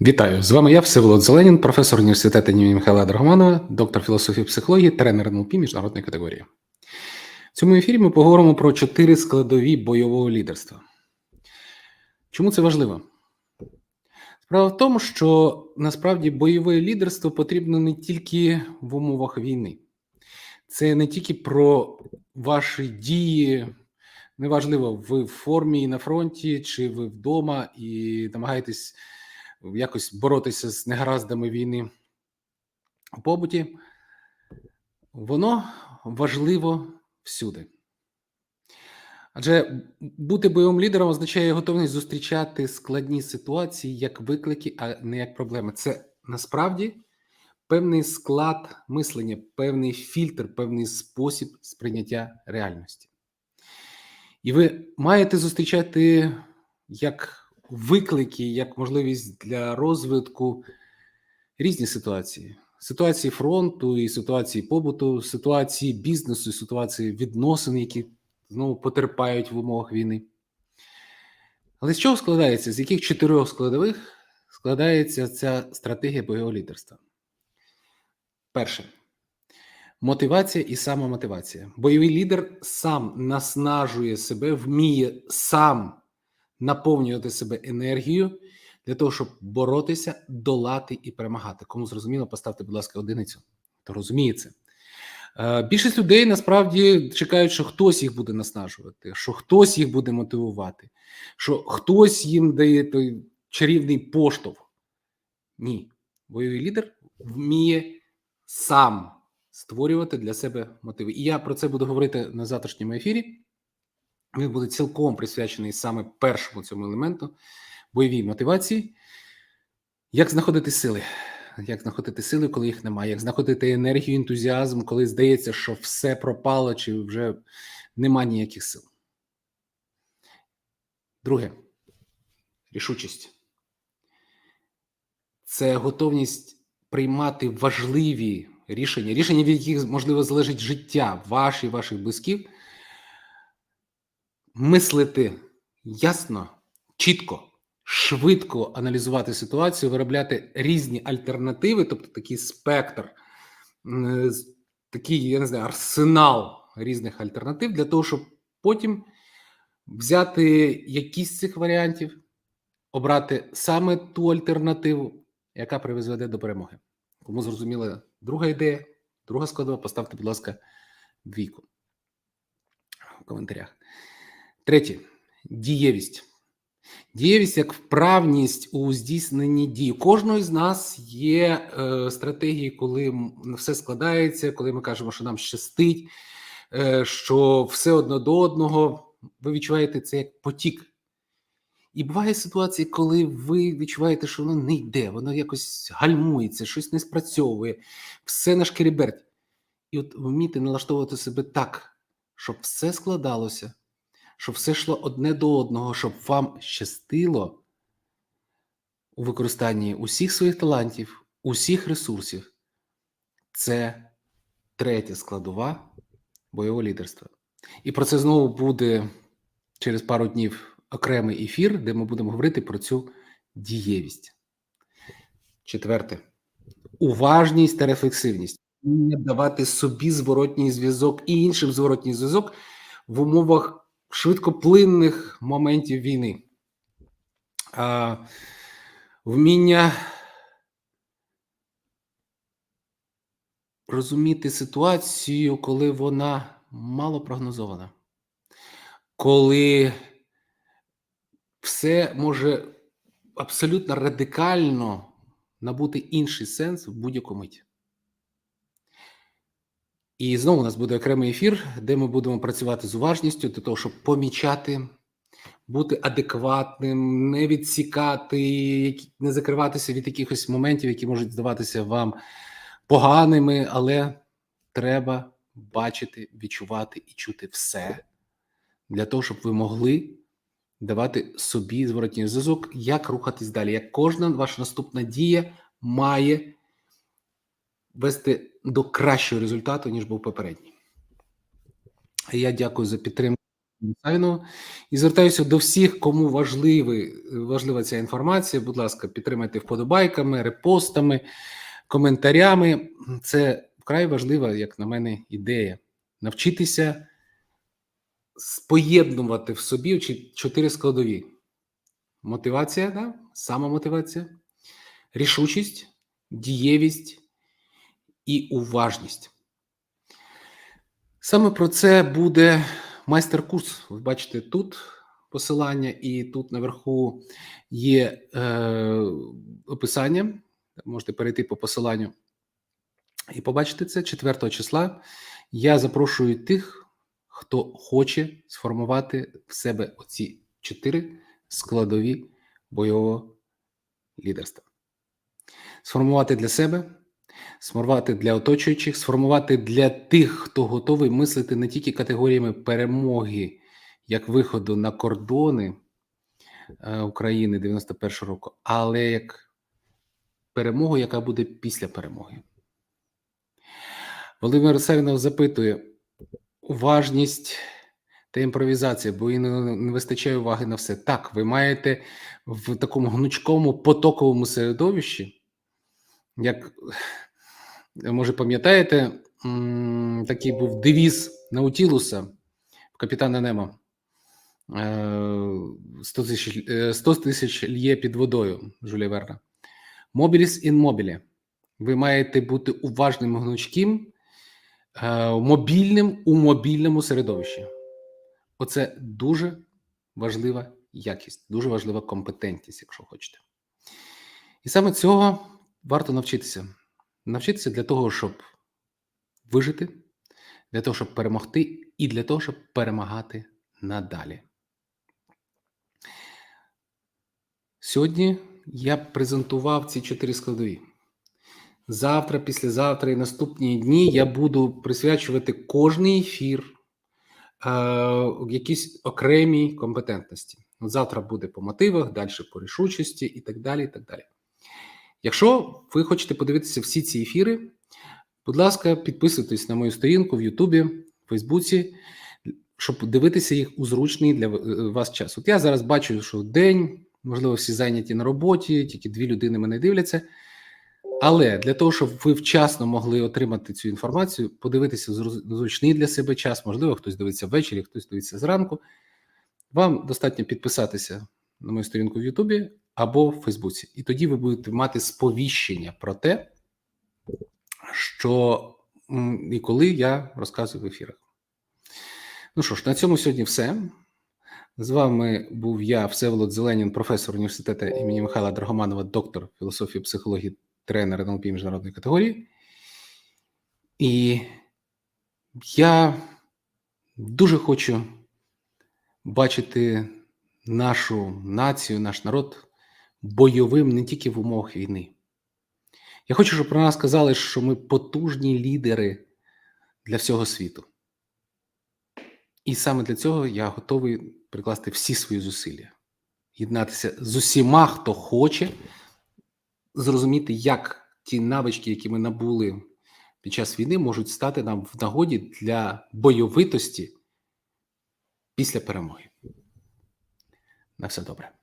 Вітаю! З вами я, Всеволод Зеленін, професор університету імені Михайла Драгоманова, доктор філософії психології, тренер НЛП міжнародної категорії. В цьому ефірі ми поговоримо про чотири складові бойового лідерства. Чому це важливо? Справа в тому, що насправді бойове лідерство потрібно не тільки в умовах війни, це не тільки про ваші дії. Неважливо, ви в формі на фронті, чи ви вдома і намагаєтесь якось боротися з негараздами війни у побуті, воно важливо всюди. Адже бути бойовим лідером означає готовність зустрічати складні ситуації як виклики, а не як проблеми. Це насправді певний склад мислення, певний фільтр, певний спосіб сприйняття реальності. І ви маєте зустрічати як виклики, як можливість для розвитку різні ситуації: ситуації фронту, і ситуації побуту, ситуації бізнесу, ситуації відносин, які знову потерпають в умовах війни. Але з чого складається? З яких чотирьох складових складається ця стратегія бойового лідерства? Перше. Мотивація і самомотивація. Бойовий лідер сам наснажує себе, вміє сам наповнювати себе енергією для того, щоб боротися, долати і перемагати. Кому зрозуміло, поставте, будь ласка, одиницю. То розуміє це. Е, Більшість людей насправді чекають, що хтось їх буде наснажувати, що хтось їх буде мотивувати, що хтось їм дає той чарівний поштовх. Ні, бойовий лідер вміє сам створювати для себе мотиви. І я про це буду говорити на завтрашньому ефірі. Він буде цілком присвячений саме першому цьому елементу бойовій мотивації. Як знаходити сили? Як знаходити сили, коли їх немає? Як знаходити енергію, ентузіазм, коли здається, що все пропало, чи вже нема ніяких сил? Друге рішучість. Це готовність приймати важливі рішення, рішення, від яких можливо залежить життя ваші, ваших близьких мислити ясно, чітко, швидко аналізувати ситуацію, виробляти різні альтернативи, тобто такий спектр, такий, я не знаю, арсенал різних альтернатив для того, щоб потім взяти якісь з цих варіантів, обрати саме ту альтернативу, яка привезе до перемоги. Кому зрозуміла друга ідея, друга складова, поставте, будь ласка, двійку в коментарях. Третє дієвість. Дієвість як вправність у здійсненні дій. У Кожного з нас є е, стратегії, коли все складається, коли ми кажемо, що нам щастить, е, що все одно до одного. Ви відчуваєте це як потік. І буває ситуації, коли ви відчуваєте, що воно не йде, воно якось гальмується, щось не спрацьовує, все на шкереберть. І от вміти налаштовувати себе так, щоб все складалося щоб все йшло одне до одного, щоб вам щастило у використанні усіх своїх талантів, усіх ресурсів. Це третя складова бойового лідерства. І про це знову буде через пару днів окремий ефір, де ми будемо говорити про цю дієвість. Четверте уважність та рефлексивність. Не давати собі зворотній зв'язок і іншим зворотній зв'язок в умовах швидкоплинних моментів війни, вміння розуміти ситуацію, коли вона мало прогнозована, коли все може абсолютно радикально набути інший сенс в будь-яку мить. І знову у нас буде окремий ефір, де ми будемо працювати з уважністю для того, щоб помічати, бути адекватним, не відсікати, не закриватися від якихось моментів, які можуть здаватися вам поганими, але треба бачити, відчувати і чути все для того, щоб ви могли давати собі зворотній зв'язок, як рухатись далі. Як кожна ваша наступна дія має вести до кращого результату, ніж був попередній. Я дякую за підтримку. І звертаюся до всіх, кому важливий, важлива ця інформація. Будь ласка, підтримайте вподобайками, репостами, коментарями. Це вкрай важлива, як на мене, ідея. Навчитися поєднувати в собі чотири складові: мотивація, да? самомотивація, рішучість, дієвість і уважність. Саме про це буде майстер-курс. Ви бачите тут посилання, і тут наверху є е, описання. Можете перейти по посиланню і побачити це 4 числа. Я запрошую тих, хто хоче сформувати в себе оці чотири складові бойового лідерства. Сформувати для себе, сформувати для оточуючих, сформувати для тих, хто готовий мислити не тільки категоріями перемоги як виходу на кордони е, України 91-го року, але як перемогу, яка буде після перемоги. Володимир Савінов запитує уважність та імпровізація, бо і не вистачає уваги на все. Так, ви маєте в такому гнучкому потоковому середовищі, як може пам'ятаєте, такий був девіз Наутілуса в капітана Немо. Е, 100 тисяч, е, 100 тисяч лє під водою Жюля Верна. Мобіліс ін мобілі. Ви маєте бути уважним гнучким, е, мобільним у мобільному середовищі. Оце дуже важлива якість, дуже важлива компетентність, якщо хочете. І саме цього варто навчитися. Навчитися для того, щоб вижити, для того, щоб перемогти, і для того, щоб перемагати надалі. Сьогодні я презентував ці чотири складові. Завтра, післязавтра і наступні дні я буду присвячувати кожний ефір е, якісь окремій компетентності. Завтра буде по мотивах, далі по рішучості і так далі. і так далі. Якщо ви хочете подивитися всі ці ефіри, будь ласка, підписуйтесь на мою сторінку в Ютубі, в Фейсбуці, щоб дивитися їх у зручний для е, вас час. От я зараз бачу, що день, можливо, всі зайняті на роботі, тільки дві людини мене дивляться. Але для того, щоб ви вчасно могли отримати цю інформацію, подивитися зру- зручний для себе час, можливо, хтось дивиться ввечері, хтось дивиться зранку. Вам достатньо підписатися на мою сторінку в Ютубі або в Фейсбуці. І тоді ви будете мати сповіщення про те, що і коли я розказую в ефірах. Ну що ж, на цьому сьогодні все. З вами був я, Всеволод Зеленін, професор університету імені Михайла Драгоманова, доктор філософії психології, тренер НЛП міжнародної категорії. І я дуже хочу бачити нашу націю, наш народ бойовим не тільки в умовах війни. Я хочу, щоб про нас сказали, що ми потужні лідери для всього світу. І саме для цього я готовий прикласти всі свої зусилля, єднатися з усіма, хто хоче зрозуміти, як ті навички, які ми набули під час війни, можуть стати нам в нагоді для бойовитості після перемоги. На все добре.